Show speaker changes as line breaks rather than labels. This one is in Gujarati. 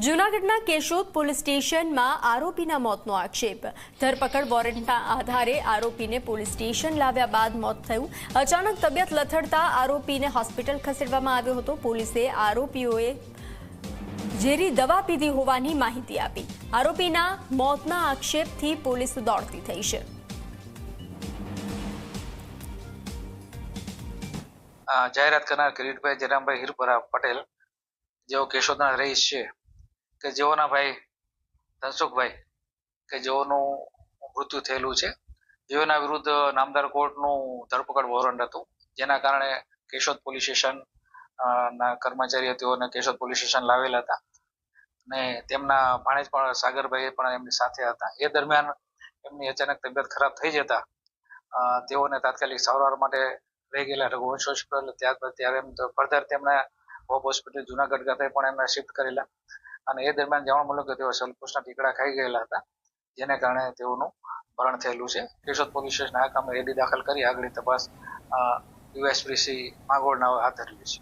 જૂનાગઢના કેશોદ પોલીસ સ્ટેશનમાં આરોપીના મોતનો આક્ષેપ. ધરપકડ વોરંટના આધારે આરોપીને પોલીસ સ્ટેશન લાવ્યા બાદ મોત થયું. અચાનક તબિયત લથડતા આરોપીને હોસ્પિટલ ખસેડવામાં આવ્યો હતો. પોલીસે આરોપીઓએ ઝેરી દવા પીધી હોવાની માહિતી આપી. આરોપીના મોતના આક્ષેપથી પોલીસ દોડતી થઈ છે.
જાહેરાત કરનાર કિરીટભાઈ જયરામભાઈ હિરપરા પટેલ, જેઓ કેશોદના રહીશ છે. કે જેઓના ભાઈ, ધનસુખભાઈ, કે જેઓનું મૃત્યુ થયેલું છે, જેઓના વિરુદ્ધ નામદાર કોર્ટનું ધરપકડ વોરંટ હતું, જેના કારણે કેશોદ પોલીસ સ્ટેશન ના કર્મચારીઓ તેઓને કેશોદ પોલીસ સ્ટેશન લાવેલા હતા. અને તેમના ભાણેજ પણ સાગરભાઈ પણ એમની સાથે હતા. એ દરમિયાન એમની અચાનક તબિયત ખરાબ થઈ જતા તેઓને તાત્કાલિક સારવાર માટે લઈ ગયેલા રઘુવંશ હોસ્પિટલ, ત્યારબાદ ત્યારે એમ ફર્ધર તેમણે હોપ હોસ્પિટલ જુનાગઢ ખાતે પણ એમને શિફ્ટ કરેલા. અને એ દરમિયાન જાણવા મળ્યું તેઓ સલ્ફોસના ટીકડા ખાઈ ગયેલા હતા, જેને કારણે તેઓનું મરણ થયેલું છે. કેશોદ પોલીસ સ્ટેશન આ કામે એડી દાખલ કરી આગળની તપાસ યુએસપીસી માંગોળના હાથ ધરેલી છે.